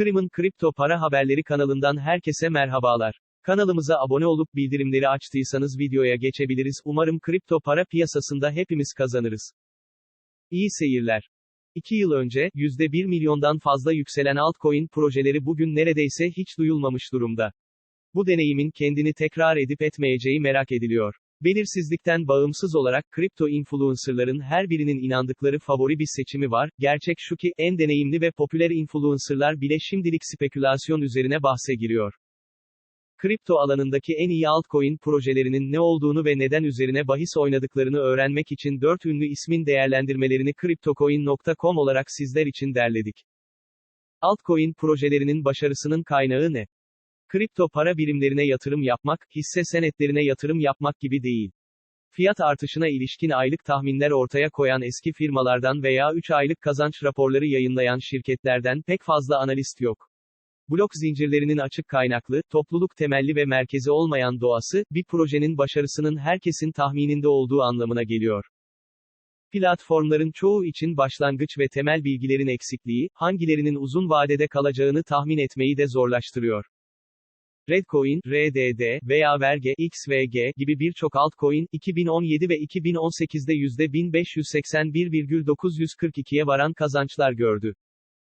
Kırım'ın kripto para haberleri kanalından herkese merhabalar. Kanalımıza abone olup bildirimleri açtıysanız videoya geçebiliriz. Umarım kripto para piyasasında hepimiz kazanırız. İyi seyirler. 2 yıl önce, %1 milyondan fazla yükselen altcoin projeleri bugün neredeyse hiç duyulmamış durumda. Bu deneyimin kendini tekrar edip etmeyeceği merak ediliyor. Belirsizlikten bağımsız olarak kripto influencerların her birinin inandıkları favori bir seçimi var. Gerçek şu ki en deneyimli ve popüler influencerlar bile şimdilik spekülasyon üzerine bahse giriyor. Kripto alanındaki en iyi altcoin projelerinin ne olduğunu ve neden üzerine bahis oynadıklarını öğrenmek için 4 ünlü ismin değerlendirmelerini CryptoCoin.com olarak sizler için derledik. Altcoin projelerinin başarısının kaynağı ne? Kripto para birimlerine yatırım yapmak, hisse senetlerine yatırım yapmak gibi değil. Fiyat artışına ilişkin aylık tahminler ortaya koyan eski firmalardan veya 3 aylık kazanç raporları yayınlayan şirketlerden pek fazla analist yok. Blok zincirlerinin açık kaynaklı, topluluk temelli ve merkezi olmayan doğası, bir projenin başarısının herkesin tahmininde olduğu anlamına geliyor. Platformların çoğu için başlangıç ve temel bilgilerin eksikliği, hangilerinin uzun vadede kalacağını tahmin etmeyi de zorlaştırıyor. Redcoin, RDD veya Verge, XVG gibi birçok altcoin, 2017 ve 2018'de %1581,942'ye varan kazançlar gördü.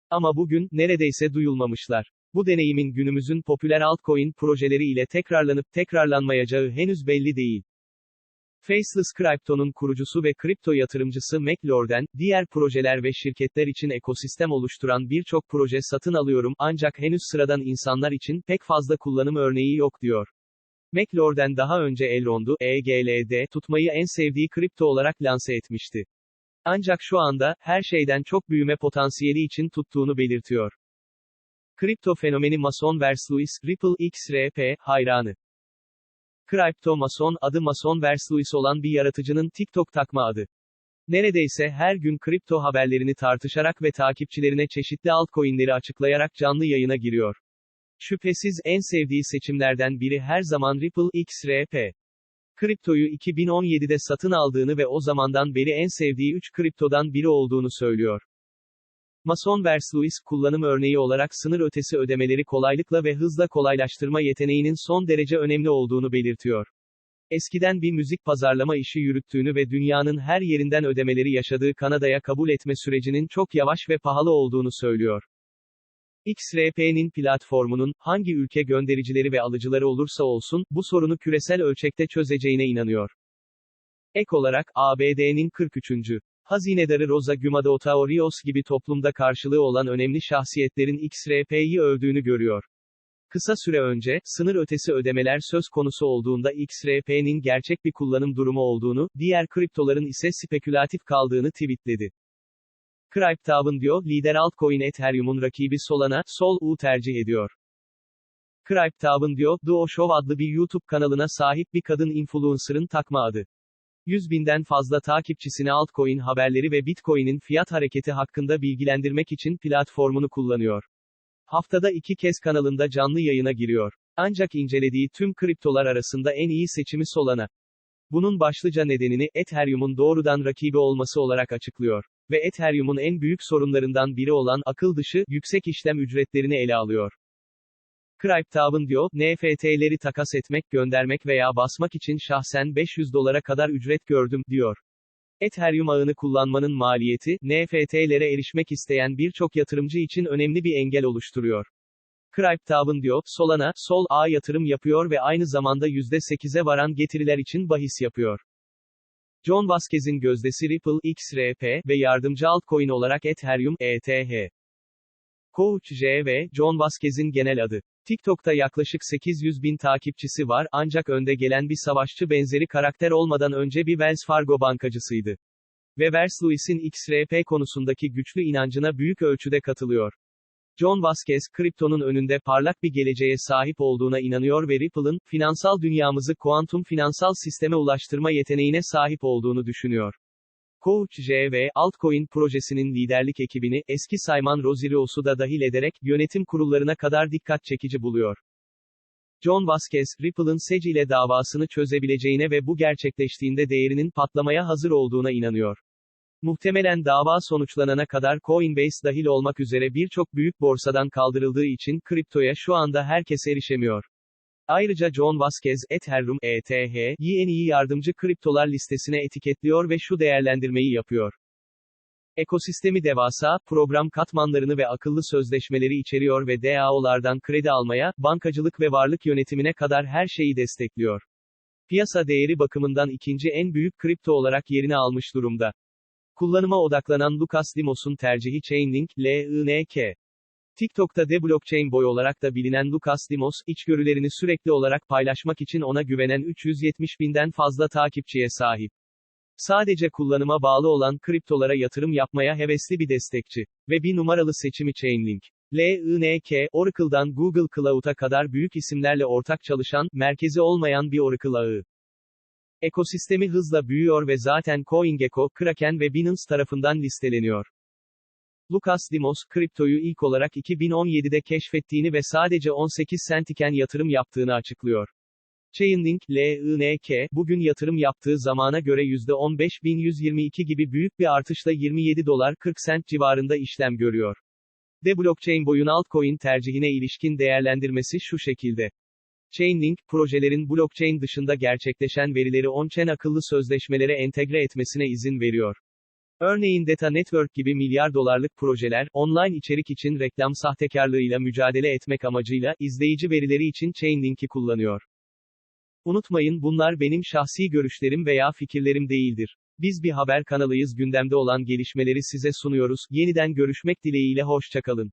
Ama bugün, neredeyse duyulmamışlar. Bu deneyimin günümüzün popüler altcoin projeleri ile tekrarlanıp tekrarlanmayacağı henüz belli değil. Faceless Crypto'nun kurucusu ve kripto yatırımcısı McLorden, diğer projeler ve şirketler için ekosistem oluşturan birçok proje satın alıyorum ancak henüz sıradan insanlar için pek fazla kullanım örneği yok diyor. McLorden daha önce Elrond'u, EGLD, tutmayı en sevdiği kripto olarak lanse etmişti. Ancak şu anda, her şeyden çok büyüme potansiyeli için tuttuğunu belirtiyor. Kripto fenomeni Mason vs. Lewis, Ripple XRP, hayranı. Crypto Mason, adı Mason vs. Lewis olan bir yaratıcının TikTok takma adı. Neredeyse her gün kripto haberlerini tartışarak ve takipçilerine çeşitli altcoin'leri açıklayarak canlı yayına giriyor. Şüphesiz en sevdiği seçimlerden biri her zaman Ripple XRP. Kriptoyu 2017'de satın aldığını ve o zamandan beri en sevdiği 3 kriptodan biri olduğunu söylüyor. Mason vs. Lewis, kullanım örneği olarak sınır ötesi ödemeleri kolaylıkla ve hızla kolaylaştırma yeteneğinin son derece önemli olduğunu belirtiyor. Eskiden bir müzik pazarlama işi yürüttüğünü ve dünyanın her yerinden ödemeleri yaşadığı Kanada'ya kabul etme sürecinin çok yavaş ve pahalı olduğunu söylüyor. XRP'nin platformunun, hangi ülke göndericileri ve alıcıları olursa olsun, bu sorunu küresel ölçekte çözeceğine inanıyor. Ek olarak, ABD'nin 43. Hazinedarı Rosa Gumadotao Rios gibi toplumda karşılığı olan önemli şahsiyetlerin XRP'yi övdüğünü görüyor. Kısa süre önce, sınır ötesi ödemeler söz konusu olduğunda XRP'nin gerçek bir kullanım durumu olduğunu, diğer kriptoların ise spekülatif kaldığını tweetledi. Cryptown diyor, lider altcoin Ethereum'un rakibi Solana, Sol-U tercih ediyor. Cryptown diyor, Duo Show adlı bir YouTube kanalına sahip bir kadın influencer'ın takma adı. 100 binden fazla takipçisini altcoin haberleri ve Bitcoin'in fiyat hareketi hakkında bilgilendirmek için platformunu kullanıyor. Haftada iki kez kanalında canlı yayına giriyor. Ancak incelediği tüm kriptolar arasında en iyi seçimi Solana. Bunun başlıca nedenini, Ethereum'un doğrudan rakibi olması olarak açıklıyor. Ve Ethereum'un en büyük sorunlarından biri olan akıl dışı, yüksek işlem ücretlerini ele alıyor. Cryptown diyor, NFT'leri takas etmek, göndermek veya basmak için şahsen 500 dolara kadar ücret gördüm, diyor. Ethereum ağını kullanmanın maliyeti, NFT'lere erişmek isteyen birçok yatırımcı için önemli bir engel oluşturuyor. Cryptown diyor, Solana, Sol A yatırım yapıyor ve aynı zamanda %8'e varan getiriler için bahis yapıyor. John Vasquez'in gözdesi Ripple, XRP ve yardımcı altcoin olarak Ethereum, ETH. Coach J John Vasquez'in genel adı. TikTok'ta yaklaşık 800 bin takipçisi var, ancak önde gelen bir savaşçı benzeri karakter olmadan önce bir Wells Fargo bankacısıydı. Ve Lewis'in XRP konusundaki güçlü inancına büyük ölçüde katılıyor. John Vasquez, kriptonun önünde parlak bir geleceğe sahip olduğuna inanıyor ve Ripple'ın, finansal dünyamızı kuantum finansal sisteme ulaştırma yeteneğine sahip olduğunu düşünüyor. Coach J ve altcoin projesinin liderlik ekibini, eski Simon Rosirios'u da dahil ederek, yönetim kurullarına kadar dikkat çekici buluyor. John Vasquez, Ripple'ın SEC ile davasını çözebileceğine ve bu gerçekleştiğinde değerinin patlamaya hazır olduğuna inanıyor. Muhtemelen dava sonuçlanana kadar Coinbase dahil olmak üzere birçok büyük borsadan kaldırıldığı için kriptoya şu anda herkes erişemiyor. Ayrıca John Vasquez, Ethereum, ETH'yi en iyi yardımcı kriptolar listesine etiketliyor ve şu değerlendirmeyi yapıyor. Ekosistemi devasa, program katmanlarını ve akıllı sözleşmeleri içeriyor ve DAO'lardan kredi almaya, bankacılık ve varlık yönetimine kadar her şeyi destekliyor. Piyasa değeri bakımından ikinci en büyük kripto olarak yerini almış durumda. Kullanıma odaklanan Lucas Dimos'un tercihi Chainlink, LINK. TikTok'ta de blockchain boy olarak da bilinen Lucas Dimos, içgörülerini sürekli olarak paylaşmak için ona güvenen 370 binden fazla takipçiye sahip. Sadece kullanıma bağlı olan kriptolara yatırım yapmaya hevesli bir destekçi. Ve bir numaralı seçimi Chainlink. LINK, Oracle'dan Google Cloud'a kadar büyük isimlerle ortak çalışan, merkezi olmayan bir Oracle ağı. Ekosistemi hızla büyüyor ve zaten CoinGecko, Kraken ve Binance tarafından listeleniyor. Lucas Dimos, kriptoyu ilk olarak 2017'de keşfettiğini ve sadece 18 sent iken yatırım yaptığını açıklıyor. Chainlink, LINK, bugün yatırım yaptığı zamana göre %15.122 gibi büyük bir artışla 27 dolar 40 sent civarında işlem görüyor. De blockchain boyun altcoin tercihine ilişkin değerlendirmesi şu şekilde. Chainlink, projelerin blockchain dışında gerçekleşen verileri on-chain akıllı sözleşmelere entegre etmesine izin veriyor. Örneğin Data Network gibi milyar dolarlık projeler, online içerik için reklam sahtekarlığıyla mücadele etmek amacıyla, izleyici verileri için Chainlink'i kullanıyor. Unutmayın bunlar benim şahsi görüşlerim veya fikirlerim değildir. Biz bir haber kanalıyız gündemde olan gelişmeleri size sunuyoruz. Yeniden görüşmek dileğiyle hoşçakalın.